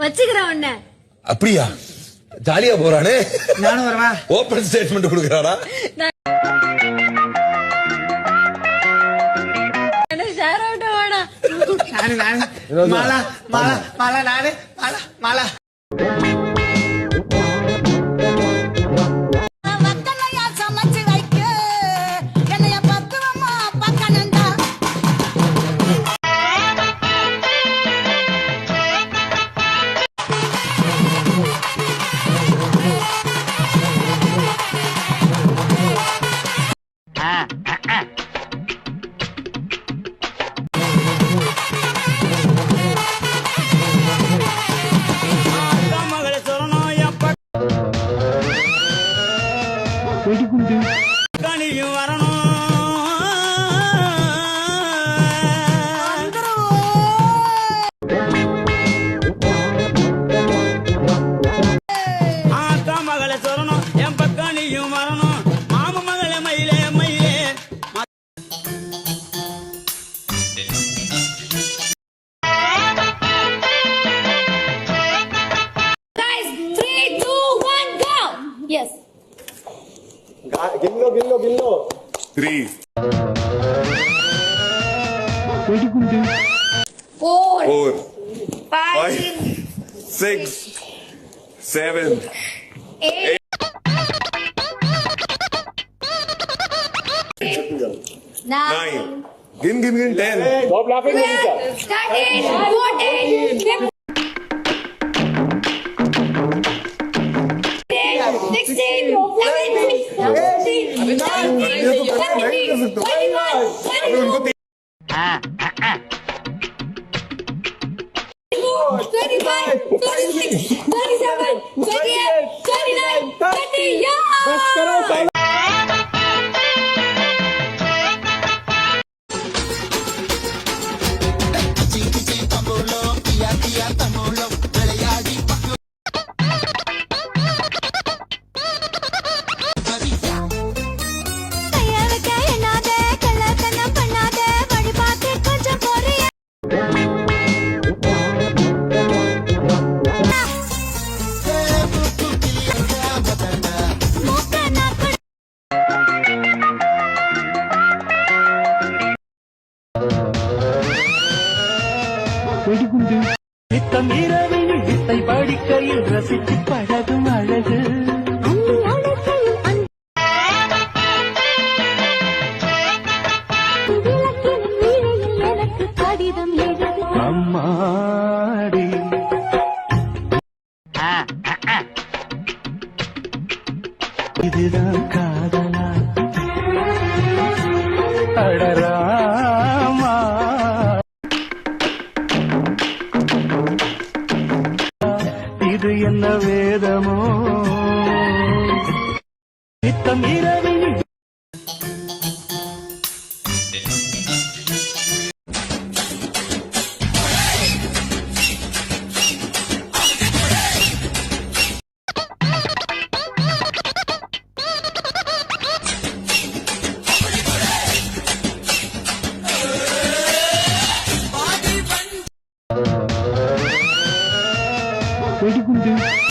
வச்சுக்கிறேன் உன்ன. அப்படியா? ஜாலியா போறானே. நானும் வரவா? ஓபன் ஸ்டேட்மெண்ட் நானு மாலா மாலா மாலா நானு Mala Mala. Yes. Gillo, gillo, लो गिन twenty. गिन Four. Three Five. Four Six. Seven. Eight. Eight. Nine. Nine. Gin, gin, gin. Ten. Stop laughing, Monica. Thirteen. Fourteen. 16, 17, 18, 19, 21, 22. Ah, ah, ah. 35, 36, 37, 38, 30. Yeah! நித்தம் இரவில் வித்தை படிக்கையில் ரசித்து பழகும் அழகு. அம்மாடி. இதுதான் காதலா? அடரா இது என்ன வேதமோ? நித்தம் இரவில் Foi de gundinho.